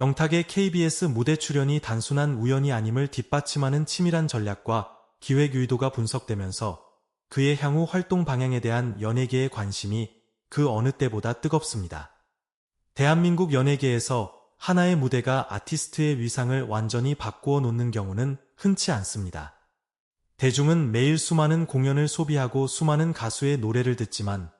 영탁의 KBS 무대 출연이 단순한 우연이 아님을 뒷받침하는 치밀한 전략과 기획 의도가 분석되면서 그의 향후 활동 방향에 대한 연예계의 관심이 그 어느 때보다 뜨겁습니다. 대한민국 연예계에서 하나의 무대가 아티스트의 위상을 완전히 바꾸어 놓는 경우는 흔치 않습니다. 대중은 매일 수많은 공연을 소비하고 수많은 가수의 노래를 듣지만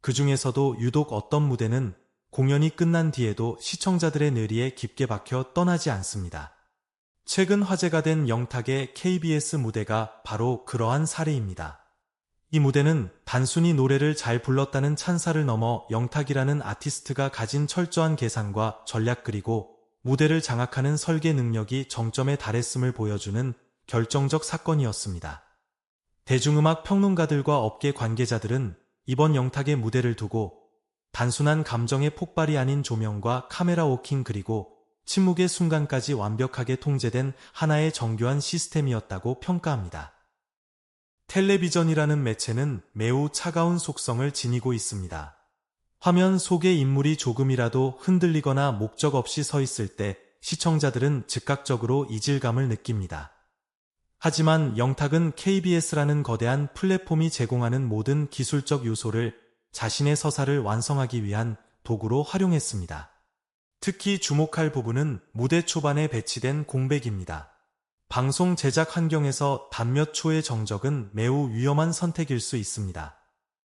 그 중에서도 유독 어떤 무대는 공연이 끝난 뒤에도 시청자들의 뇌리에 깊게 박혀 떠나지 않습니다. 최근 화제가 된 영탁의 KBS 무대가 바로 그러한 사례입니다. 이 무대는 단순히 노래를 잘 불렀다는 찬사를 넘어 영탁이라는 아티스트가 가진 철저한 계산과 전략 그리고 무대를 장악하는 설계 능력이 정점에 달했음을 보여주는 결정적 사건이었습니다. 대중음악 평론가들과 업계 관계자들은 이번 영탁의 무대를 두고 단순한 감정의 폭발이 아닌 조명과 카메라 워킹 그리고 침묵의 순간까지 완벽하게 통제된 하나의 정교한 시스템이었다고 평가합니다. 텔레비전이라는 매체는 매우 차가운 속성을 지니고 있습니다. 화면 속의 인물이 조금이라도 흔들리거나 목적 없이 서 있을 때 시청자들은 즉각적으로 이질감을 느낍니다. 하지만 영탁은 KBS라는 거대한 플랫폼이 제공하는 모든 기술적 요소를 자신의 서사를 완성하기 위한 도구로 활용했습니다. 특히 주목할 부분은 무대 초반에 배치된 공백입니다. 방송 제작 환경에서 단몇 초의 정적은 매우 위험한 선택일 수 있습니다.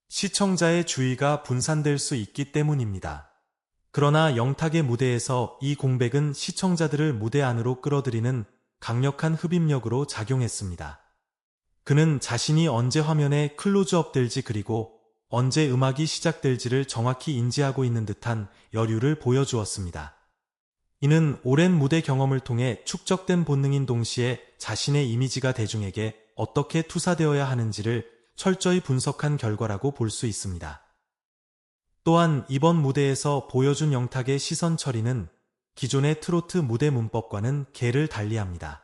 시청자의 주의가 분산될 수 있기 때문입니다. 그러나 영탁의 무대에서 이 공백은 시청자들을 무대 안으로 끌어들이는 강력한 흡입력으로 작용했습니다. 그는 자신이 언제 화면에 클로즈업 될지 그리고 언제 음악이 시작될지를 정확히 인지하고 있는 듯한 여류를 보여주었습니다. 이는 오랜 무대 경험을 통해 축적된 본능인 동시에 자신의 이미지가 대중에게 어떻게 투사되어야 하는지를 철저히 분석한 결과라고 볼 수 있습니다. 또한 이번 무대에서 보여준 영탁의 시선 처리는 기존의 트로트 무대 문법과는 개를 달리합니다.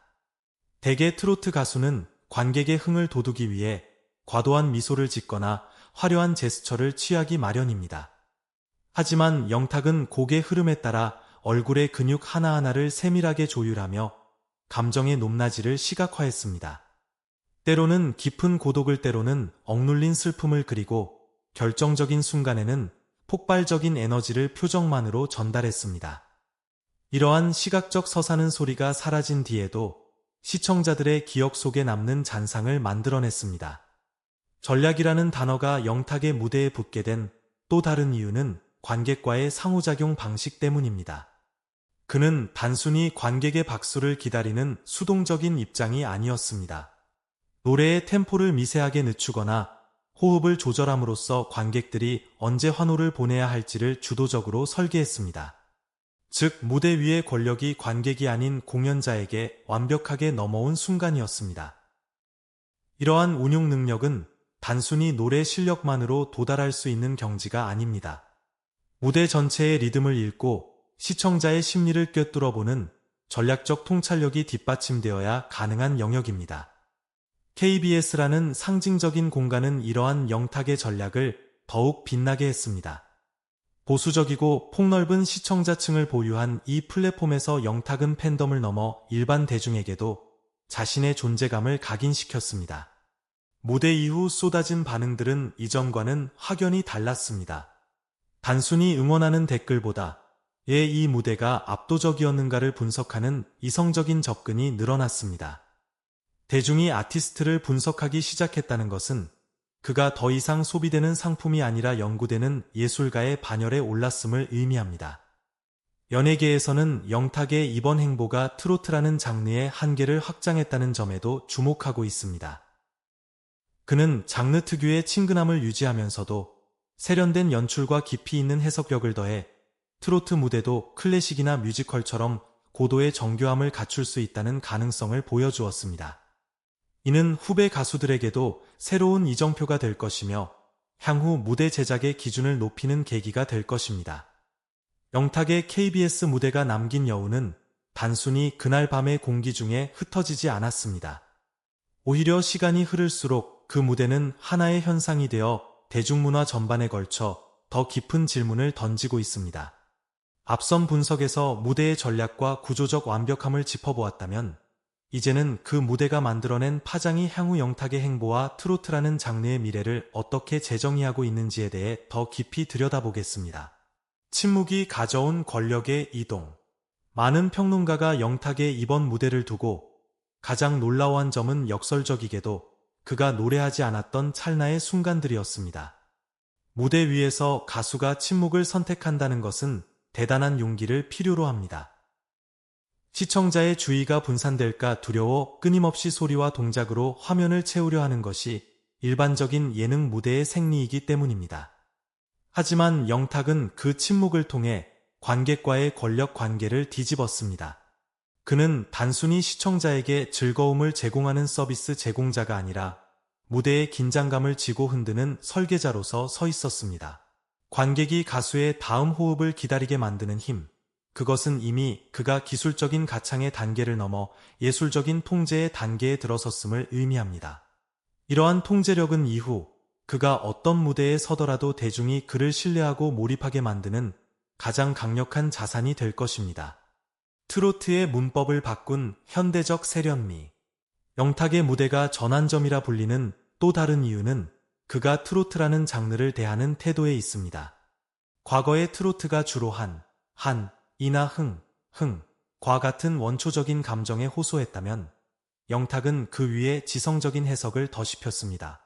대개 트로트 가수는 관객의 흥을 돋우기 위해 과도한 미소를 짓거나 화려한 제스처를 취하기 마련입니다. 하지만 영탁은 곡의 흐름에 따라 얼굴의 근육 하나하나를 세밀하게 조율하며 감정의 높낮이를 시각화했습니다. 때로는 깊은 고독을 때로는 억눌린 슬픔을 그리고 결정적인 순간에는 폭발적인 에너지를 표정만으로 전달했습니다. 이러한 시각적 서사는 소리가 사라진 뒤에도 시청자들의 기억 속에 남는 잔상을 만들어냈습니다. 전략이라는 단어가 영탁의 무대에 붙게 된 또 다른 이유는 관객과의 상호작용 방식 때문입니다. 그는 단순히 관객의 박수를 기다리는 수동적인 입장이 아니었습니다. 노래의 템포를 미세하게 늦추거나 호흡을 조절함으로써 관객들이 언제 환호를 보내야 할지를 주도적으로 설계했습니다. 즉, 무대 위의 권력이 관객이 아닌 공연자에게 완벽하게 넘어온 순간이었습니다. 이러한 운용 능력은 단순히 노래 실력만으로 도달할 수 있는 경지가 아닙니다. 무대 전체의 리듬을 읽고 시청자의 심리를 꿰뚫어보는 전략적 통찰력이 뒷받침되어야 가능한 영역입니다. KBS라는 상징적인 공간은 이러한 영탁의 전략을 더욱 빛나게 했습니다. 보수적이고 폭넓은 시청자층을 보유한 이 플랫폼에서 영탁은 팬덤을 넘어 일반 대중에게도 자신의 존재감을 각인시켰습니다. 무대 이후 쏟아진 반응들은 이전과는 확연히 달랐습니다. 단순히 응원하는 댓글보다 왜이 무대가 압도적이었는가를 분석하는 이성적인 접근이 늘어났습니다. 대중이 아티스트를 분석하기 시작했다는 것은 그가 더 이상 소비되는 상품이 아니라 연구되는 예술가의 반열에 올랐음을 의미합니다. 연예계에서는 영탁의 이번 행보가 트로트라는 장르의 한계를 확장했다는 점에도 주목하고 있습니다. 그는 장르 특유의 친근함을 유지하면서도 세련된 연출과 깊이 있는 해석력을 더해 트로트 무대도 클래식이나 뮤지컬처럼 고도의 정교함을 갖출 수 있다는 가능성을 보여주었습니다. 이는 후배 가수들에게도 새로운 이정표가 될 것이며 향후 무대 제작의 기준을 높이는 계기가 될 것입니다. 영탁의 KBS 무대가 남긴 여운은 단순히 그날 밤의 공기 중에 흩어지지 않았습니다. 오히려 시간이 흐를수록 그 무대는 하나의 현상이 되어 대중문화 전반에 걸쳐 더 깊은 질문을 던지고 있습니다. 앞선 분석에서 무대의 전략과 구조적 완벽함을 짚어보았다면 이제는 그 무대가 만들어낸 파장이 향후 영탁의 행보와 트로트라는 장르의 미래를 어떻게 재정의하고 있는지에 대해 더 깊이 들여다보겠습니다. 침묵이 가져온 권력의 이동. 많은 평론가가 영탁의 이번 무대를 두고 가장 놀라워한 점은 역설적이게도 그가 노래하지 않았던 찰나의 순간들이었습니다. 무대 위에서 가수가 침묵을 선택한다는 것은 대단한 용기를 필요로 합니다. 시청자의 주의가 분산될까 두려워 끊임없이 소리와 동작으로 화면을 채우려 하는 것이 일반적인 예능 무대의 생리이기 때문입니다. 하지만 영탁은 그 침묵을 통해 관객과의 권력 관계를 뒤집었습니다. 그는 단순히 시청자에게 즐거움을 제공하는 서비스 제공자가 아니라 무대의 긴장감을 지고 흔드는 설계자로서 서 있었습니다. 관객이 가수의 다음 호흡을 기다리게 만드는 힘, 그것은 이미 그가 기술적인 가창의 단계를 넘어 예술적인 통제의 단계에 들어섰음을 의미합니다. 이러한 통제력은 이후 그가 어떤 무대에 서더라도 대중이 그를 신뢰하고 몰입하게 만드는 가장 강력한 자산이 될 것입니다. 트로트의 문법을 바꾼 현대적 세련미. 영탁의 무대가 전환점이라 불리는 또 다른 이유는 그가 트로트라는 장르를 대하는 태도에 있습니다. 과거의 트로트가 주로 한, 한, 이나 흥, 흥, 과 같은 원초적인 감정에 호소했다면 영탁은 그 위에 지성적인 해석을 더시폈습니다.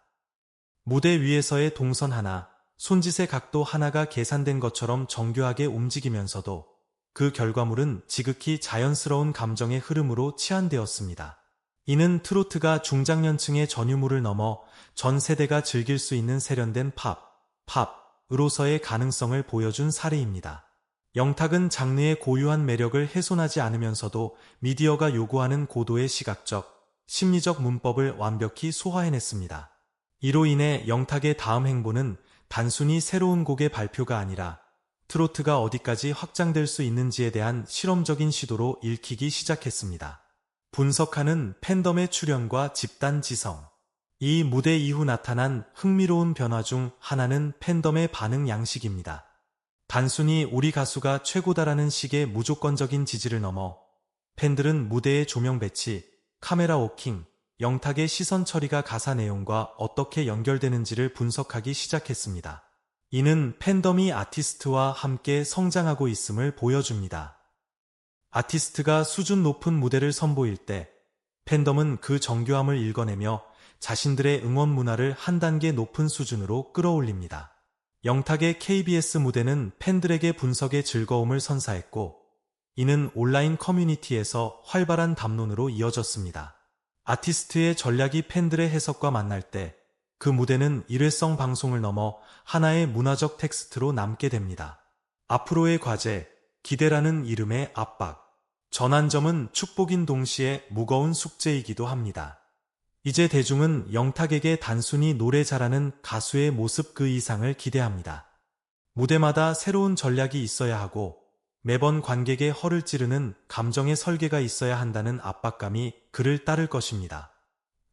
무대 위에서의 동선 하나, 손짓의 각도 하나가 계산된 것처럼 정교하게 움직이면서도 그 결과물은 지극히 자연스러운 감정의 흐름으로 치환되었습니다. 이는 트로트가 중장년층의 전유물을 넘어 전 세대가 즐길 수 있는 세련된 팝, 팝으로서의 가능성을 보여준 사례입니다. 영탁은 장르의 고유한 매력을 훼손하지 않으면서도 미디어가 요구하는 고도의 시각적, 심리적 문법을 완벽히 소화해냈습니다. 이로 인해 영탁의 다음 행보는 단순히 새로운 곡의 발표가 아니라 트로트가 어디까지 확장될 수 있는지에 대한 실험적인 시도로 읽히기 시작했습니다. 분석하는 팬덤의 출현과 집단 지성. 이 무대 이후 나타난 흥미로운 변화 중 하나는 팬덤의 반응 양식입니다. 단순히 우리 가수가 최고다라는 식의 무조건적인 지지를 넘어 팬들은 무대의 조명 배치, 카메라 워킹, 영탁의 시선 처리가 가사 내용과 어떻게 연결되는지를 분석하기 시작했습니다. 이는 팬덤이 아티스트와 함께 성장하고 있음을 보여줍니다. 아티스트가 수준 높은 무대를 선보일 때 팬덤은 그 정교함을 읽어내며 자신들의 응원 문화를 한 단계 높은 수준으로 끌어올립니다. 영탁의 KBS 무대는 팬들에게 분석의 즐거움을 선사했고 이는 온라인 커뮤니티에서 활발한 담론으로 이어졌습니다. 아티스트의 전략이 팬들의 해석과 만날 때 그 무대는 일회성 방송을 넘어 하나의 문화적 텍스트로 남게 됩니다. 앞으로의 과제, 기대라는 이름의 압박. 전환점은 축복인 동시에 무거운 숙제이기도 합니다. 이제 대중은 영탁에게 단순히 노래 잘하는 가수의 모습 그 이상을 기대합니다. 무대마다 새로운 전략이 있어야 하고 매번 관객의 허를 찌르는 감정의 설계가 있어야 한다는 압박감이 그를 따를 것입니다.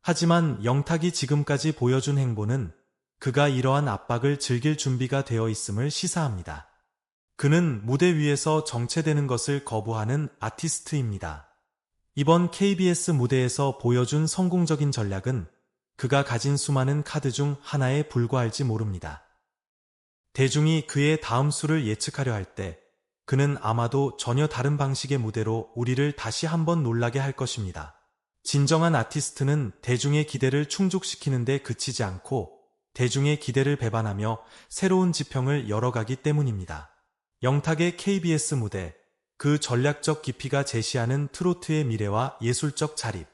하지만 영탁이 지금까지 보여준 행보는 그가 이러한 압박을 즐길 준비가 되어 있음을 시사합니다. 그는 무대 위에서 정체되는 것을 거부하는 아티스트입니다. 이번 KBS 무대에서 보여준 성공적인 전략은 그가 가진 수많은 카드 중 하나에 불과할지 모릅니다. 대중이 그의 다음 수를 예측하려 할 때 그는 아마도 전혀 다른 방식의 무대로 우리를 다시 한번 놀라게 할 것입니다. 진정한 아티스트는 대중의 기대를 충족시키는데 그치지 않고 대중의 기대를 배반하며 새로운 지평을 열어가기 때문입니다. 영탁의 KBS 무대 그 전략적 깊이가 제시하는 트로트의 미래와 예술적 자립.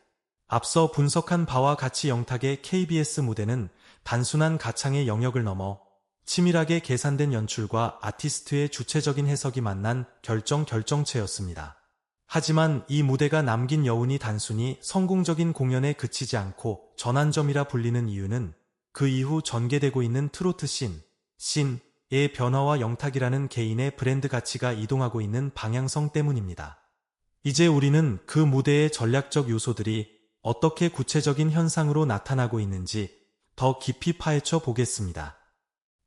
앞서 분석한 바와 같이 영탁의 KBS 무대는 단순한 가창의 영역을 넘어 치밀하게 계산된 연출과 아티스트의 주체적인 해석이 만난 결정 결정체였습니다. 하지만 이 무대가 남긴 여운이 단순히 성공적인 공연에 그치지 않고 전환점이라 불리는 이유는 그 이후 전개되고 있는 트로트 씬, 씬, 의 변화와 영탁이라는 개인의 브랜드 가치가 이동하고 있는 방향성 때문입니다. 이제 우리는 그 무대의 전략적 요소들이 어떻게 구체적인 현상으로 나타나고 있는지 더 깊이 파헤쳐 보겠습니다.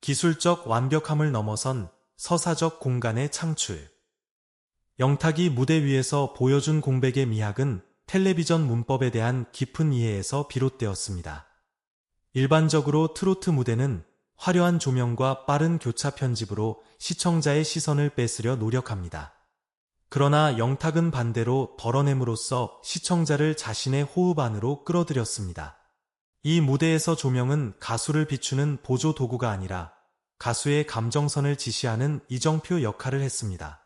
기술적 완벽함을 넘어선 서사적 공간의 창출. 영탁이 무대 위에서 보여준 공백의 미학은 텔레비전 문법에 대한 깊은 이해에서 비롯되었습니다. 일반적으로 트로트 무대는 화려한 조명과 빠른 교차 편집으로 시청자의 시선을 뺏으려 노력합니다. 그러나 영탁은 반대로 덜어냄으로써 시청자를 자신의 호흡 안으로 끌어들였습니다. 이 무대에서 조명은 가수를 비추는 보조 도구가 아니라 가수의 감정선을 지시하는 이정표 역할을 했습니다.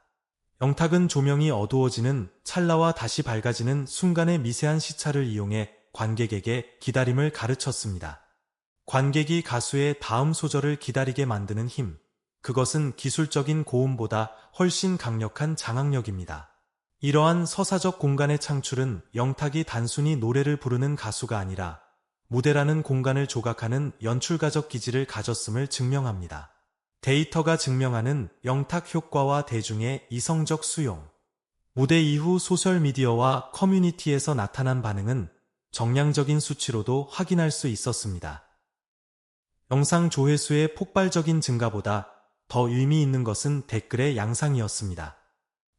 영탁은 조명이 어두워지는 찰나와 다시 밝아지는 순간의 미세한 시차를 이용해 관객에게 기다림을 가르쳤습니다. 관객이 가수의 다음 소절을 기다리게 만드는 힘, 그것은 기술적인 고음보다 훨씬 강력한 장악력입니다. 이러한 서사적 공간의 창출은 영탁이 단순히 노래를 부르는 가수가 아니라 무대라는 공간을 조각하는 연출가적 기질을 가졌음을 증명합니다. 데이터가 증명하는 영탁 효과와 대중의 이성적 수용. 무대 이후 소셜미디어와 커뮤니티에서 나타난 반응은 정량적인 수치로도 확인할 수 있었습니다. 영상 조회수의 폭발적인 증가보다 더 의미 있는 것은 댓글의 양상이었습니다.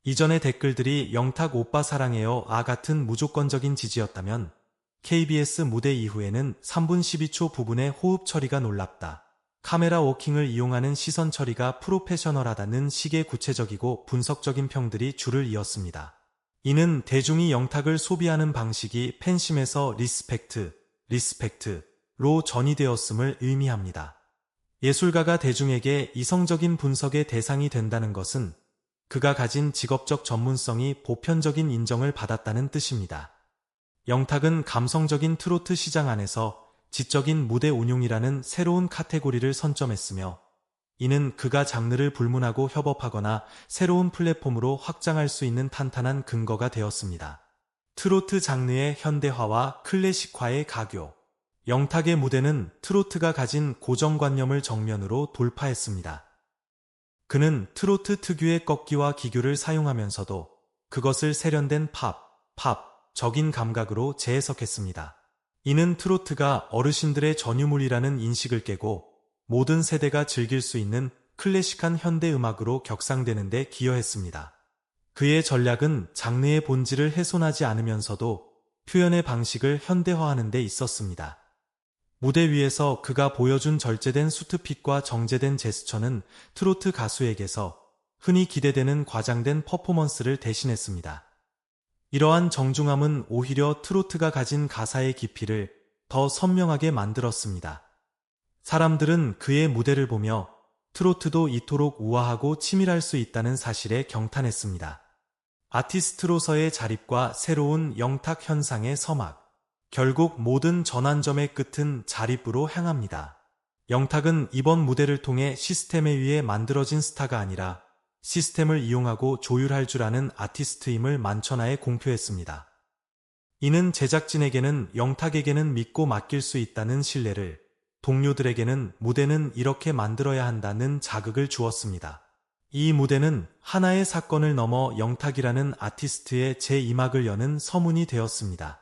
이전의 댓글들이 영탁 오빠 사랑해요 아 같은 무조건적인 지지였다면 KBS 무대 이후에는 3분 12초 부분의 호흡 처리가 놀랍다. 카메라 워킹을 이용하는 시선 처리가 프로페셔널하다는 식의 구체적이고 분석적인 평들이 줄을 이었습니다. 이는 대중이 영탁을 소비하는 방식이 팬심에서 리스펙트, 리스펙트로 전이되었음을 의미합니다. 예술가가 대중에게 이성적인 분석의 대상이 된다는 것은 그가 가진 직업적 전문성이 보편적인 인정을 받았다는 뜻입니다. 영탁은 감성적인 트로트 시장 안에서 지적인 무대 운용이라는 새로운 카테고리를 선점했으며 이는 그가 장르를 불문하고 협업하거나 새로운 플랫폼으로 확장할 수 있는 탄탄한 근거가 되었습니다. 트로트 장르의 현대화와 클래식화의 가교 영탁의 무대는 트로트가 가진 고정관념을 정면으로 돌파했습니다. 그는 트로트 특유의 꺾기와 기교를 사용하면서도 그것을 세련된 팝, 팝, 적인 감각으로 재해석했습니다. 이는 트로트가 어르신들의 전유물이라는 인식을 깨고 모든 세대가 즐길 수 있는 클래식한 현대 음악으로 격상되는 데 기여했습니다. 그의 전략은 장르의 본질을 훼손하지 않으면서도 표현의 방식을 현대화하는 데 있었습니다. 무대 위에서 그가 보여준 절제된 수트핏과 정제된 제스처는 트로트 가수에게서 흔히 기대되는 과장된 퍼포먼스를 대신했습니다. 이러한 정중함은 오히려 트로트가 가진 가사의 깊이를 더 선명하게 만들었습니다. 사람들은 그의 무대를 보며 트로트도 이토록 우아하고 치밀할 수 있다는 사실에 경탄했습니다. 아티스트로서의 자립과 새로운 영탁 현상의 서막. 결국 모든 전환점의 끝은 자립으로 향합니다. 영탁은 이번 무대를 통해 시스템에 의해 만들어진 스타가 아니라 시스템을 이용하고 조율할 줄 아는 아티스트임을 만천하에 공표했습니다. 이는 제작진에게는 영탁에게는 믿고 맡길 수 있다는 신뢰를, 동료들에게는 무대는 이렇게 만들어야 한다는 자극을 주었습니다. 이 무대는 하나의 사건을 넘어 영탁이라는 아티스트의 제2막을 여는 서문이 되었습니다.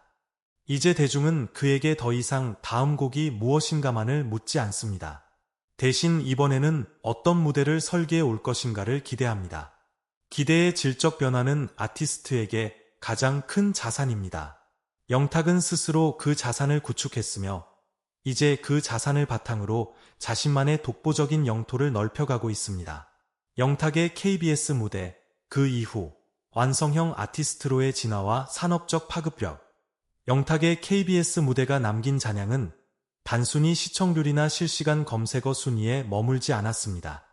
이제 대중은 그에게 더 이상 다음 곡이 무엇인가만을 묻지 않습니다. 대신 이번에는 어떤 무대를 설계해 올 것인가를 기대합니다. 기대의 질적 변화는 아티스트에게 가장 큰 자산입니다. 영탁은 스스로 그 자산을 구축했으며 이제 그 자산을 바탕으로 자신만의 독보적인 영토를 넓혀가고 있습니다. 영탁의 KBS 무대, 그 이후 완성형 아티스트로의 진화와 산업적 파급력, 영탁의 KBS 무대가 남긴 잔향은 단순히 시청률이나 실시간 검색어 순위에 머물지 않았습니다.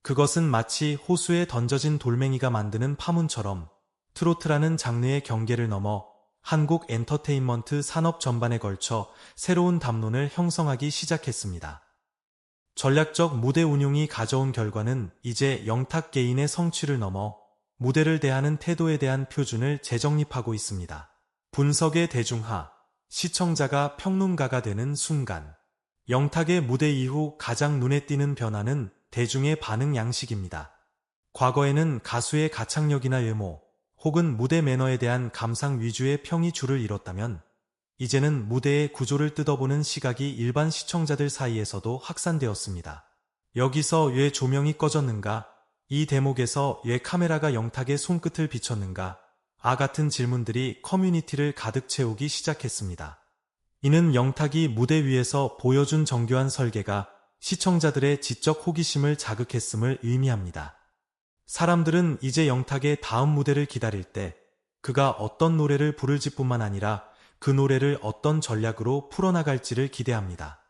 그것은 마치 호수에 던져진 돌멩이가 만드는 파문처럼 트로트라는 장르의 경계를 넘어 한국 엔터테인먼트 산업 전반에 걸쳐 새로운 담론을 형성하기 시작했습니다. 전략적 무대 운용이 가져온 결과는 이제 영탁 개인의 성취를 넘어 무대를 대하는 태도에 대한 표준을 재정립하고 있습니다. 분석의 대중화, 시청자가 평론가가 되는 순간 영탁의 무대 이후 가장 눈에 띄는 변화는 대중의 반응 양식입니다. 과거에는 가수의 가창력이나 외모 혹은 무대 매너에 대한 감상 위주의 평이 줄을 이뤘다면 이제는 무대의 구조를 뜯어보는 시각이 일반 시청자들 사이에서도 확산되었습니다. 여기서 왜 조명이 꺼졌는가? 이 대목에서 왜 카메라가 영탁의 손끝을 비췄는가? 아 같은 질문들이 커뮤니티를 가득 채우기 시작했습니다. 이는 영탁이 무대 위에서 보여준 정교한 설계가 시청자들의 지적 호기심을 자극했음을 의미합니다. 사람들은 이제 영탁의 다음 무대를 기다릴 때 그가 어떤 노래를 부를지 뿐만 아니라 그 노래를 어떤 전략으로 풀어나갈지를 기대합니다.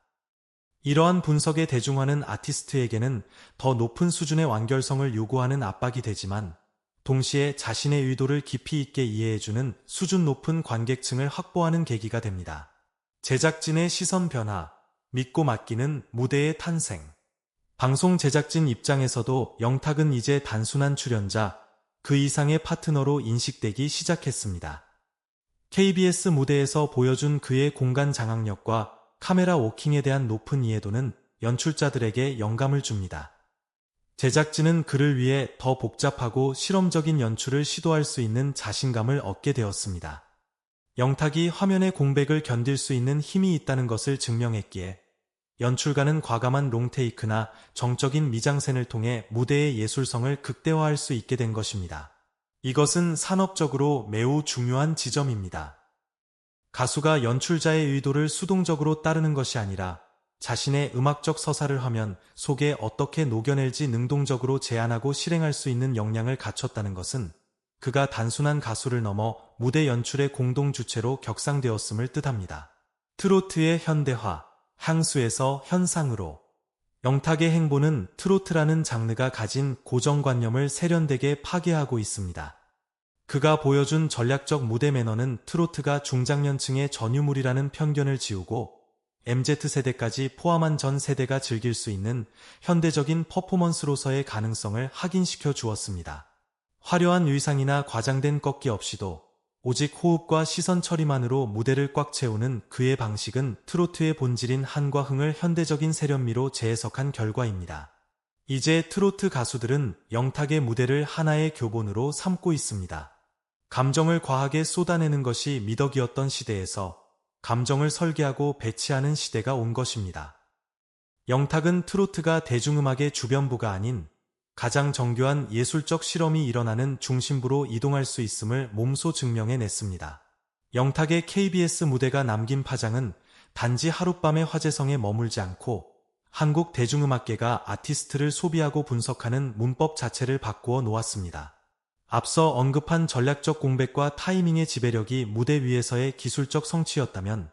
이러한 분석의 대중화는 아티스트에게는 더 높은 수준의 완결성을 요구하는 압박이 되지만 동시에 자신의 의도를 깊이 있게 이해해주는 수준 높은 관객층을 확보하는 계기가 됩니다. 제작진의 시선 변화, 믿고 맡기는 무대의 탄생. 방송 제작진 입장에서도 영탁은 이제 단순한 출연자, 그 이상의 파트너로 인식되기 시작했습니다. KBS 무대에서 보여준 그의 공간 장악력과 카메라 워킹에 대한 높은 이해도는 연출자들에게 영감을 줍니다. 제작진은 그를 위해 더 복잡하고 실험적인 연출을 시도할 수 있는 자신감을 얻게 되었습니다. 영탁이 화면의 공백을 견딜 수 있는 힘이 있다는 것을 증명했기에 연출가는 과감한 롱테이크나 정적인 미장센을 통해 무대의 예술성을 극대화할 수 있게 된 것입니다. 이것은 산업적으로 매우 중요한 지점입니다. 가수가 연출자의 의도를 수동적으로 따르는 것이 아니라 자신의 음악적 서사를 하면 속에 어떻게 녹여낼지 능동적으로 제안하고 실행할 수 있는 역량을 갖췄다는 것은 그가 단순한 가수를 넘어 무대 연출의 공동 주체로 격상되었음을 뜻합니다. 트로트의 현대화, 향수에서 현상으로 영탁의 행보는 트로트라는 장르가 가진 고정관념을 세련되게 파괴하고 있습니다. 그가 보여준 전략적 무대 매너는 트로트가 중장년층의 전유물이라는 편견을 지우고 MZ세대까지 포함한 전 세대가 즐길 수 있는 현대적인 퍼포먼스로서의 가능성을 확인시켜 주었습니다. 화려한 의상이나 과장된 꺾기 없이도 오직 호흡과 시선 처리만으로 무대를 꽉 채우는 그의 방식은 트로트의 본질인 한과 흥을 현대적인 세련미로 재해석한 결과입니다. 이제 트로트 가수들은 영탁의 무대를 하나의 교본으로 삼고 있습니다. 감정을 과하게 쏟아내는 것이 미덕이었던 시대에서 감정을 설계하고 배치하는 시대가 온 것입니다. 영탁은 트로트가 대중음악의 주변부가 아닌 가장 정교한 예술적 실험이 일어나는 중심부로 이동할 수 있음을 몸소 증명해냈습니다. 영탁의 KBS 무대가 남긴 파장은 단지 하룻밤의 화제성에 머물지 않고 한국 대중음악계가 아티스트를 소비하고 분석하는 문법 자체를 바꾸어 놓았습니다. 앞서 언급한 전략적 공백과 타이밍의 지배력이 무대 위에서의 기술적 성취였다면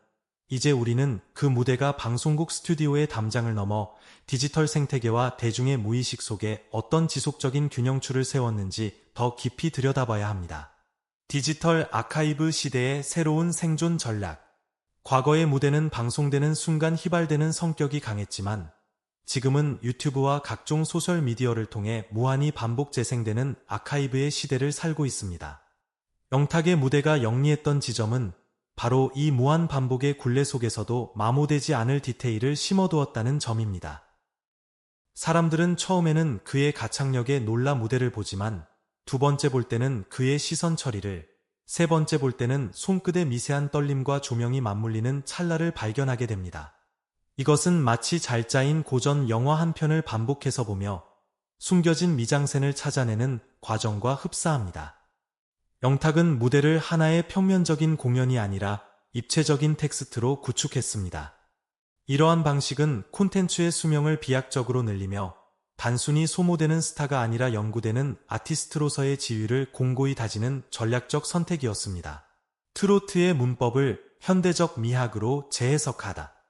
이제 우리는 그 무대가 방송국 스튜디오의 담장을 넘어 디지털 생태계와 대중의 무의식 속에 어떤 지속적인 균형추를 세웠는지 더 깊이 들여다봐야 합니다. 디지털 아카이브 시대의 새로운 생존 전략. 과거의 무대는 방송되는 순간 휘발되는 성격이 강했지만 지금은 유튜브와 각종 소셜미디어를 통해 무한히 반복 재생되는 아카이브의 시대를 살고 있습니다. 영탁의 무대가 영리했던 지점은 바로 이 무한 반복의 굴레 속에서도 마모되지 않을 디테일을 심어두었다는 점입니다. 사람들은 처음에는 그의 가창력에 놀라 무대를 보지만 두 번째 볼 때는 그의 시선 처리를, 세 번째 볼 때는 손끝의 미세한 떨림과 조명이 맞물리는 찰나를 발견하게 됩니다. 이것은 마치 잘 짜인 고전 영화 한 편을 반복해서 보며 숨겨진 미장센을 찾아내는 과정과 흡사합니다. 영탁은 무대를 하나의 평면적인 공연이 아니라 입체적인 텍스트로 구축했습니다. 이러한 방식은 콘텐츠의 수명을 비약적으로 늘리며 단순히 소모되는 스타가 아니라 연구되는 아티스트로서의 지위를 공고히 다지는 전략적 선택이었습니다. 트로트의 문법을 현대적 미학으로 재해석하다.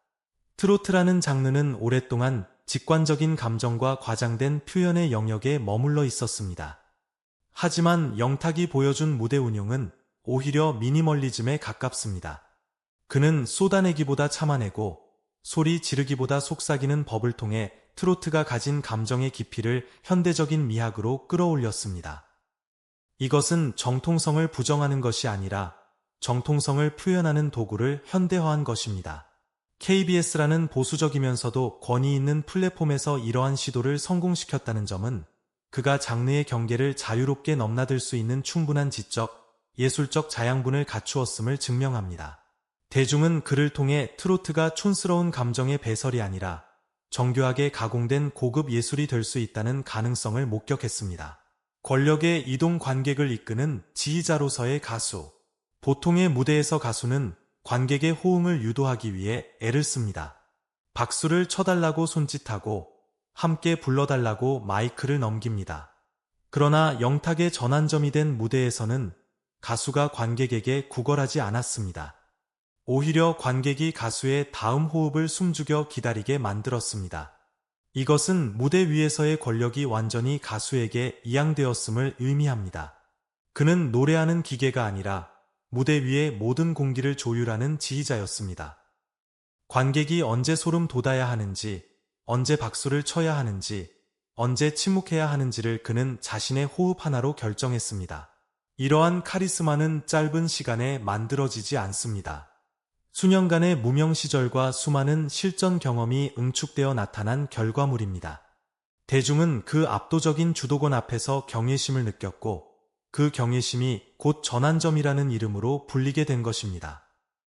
트로트라는 장르는 오랫동안 직관적인 감정과 과장된 표현의 영역에 머물러 있었습니다. 하지만 영탁이 보여준 무대 운용은 오히려 미니멀리즘에 가깝습니다. 그는 쏟아내기보다 참아내고 소리 지르기보다 속삭이는 법을 통해 트로트가 가진 감정의 깊이를 현대적인 미학으로 끌어올렸습니다. 이것은 정통성을 부정하는 것이 아니라 정통성을 표현하는 도구를 현대화한 것입니다. KBS라는 보수적이면서도 권위 있는 플랫폼에서 이러한 시도를 성공시켰다는 점은 그가 장르의 경계를 자유롭게 넘나들 수 있는 충분한 지적, 예술적 자양분을 갖추었음을 증명합니다. 대중은 그를 통해 트로트가 촌스러운 감정의 배설이 아니라 정교하게 가공된 고급 예술이 될 수 있다는 가능성을 목격했습니다. 권력의 이동 관객을 이끄는 지휘자로서의 가수. 보통의 무대에서 가수는 관객의 호응을 유도하기 위해 애를 씁니다. 박수를 쳐달라고 손짓하고 함께 불러달라고 마이크를 넘깁니다. 그러나 영탁의 전환점이 된 무대에서는 가수가 관객에게 구걸하지 않았습니다. 오히려 관객이 가수의 다음 호흡을 숨죽여 기다리게 만들었습니다. 이것은 무대 위에서의 권력이 완전히 가수에게 이양되었음을 의미합니다. 그는 노래하는 기계가 아니라 무대 위의 모든 공기를 조율하는 지휘자였습니다. 관객이 언제 소름 돋아야 하는지, 언제 박수를 쳐야 하는지, 언제 침묵해야 하는지를 그는 자신의 호흡 하나로 결정했습니다. 이러한 카리스마는 짧은 시간에 만들어지지 않습니다. 수년간의 무명 시절과 수많은 실전 경험이 응축되어 나타난 결과물입니다. 대중은 그 압도적인 주도권 앞에서 경외심을 느꼈고 그 경외심이 곧 전환점이라는 이름으로 불리게 된 것입니다.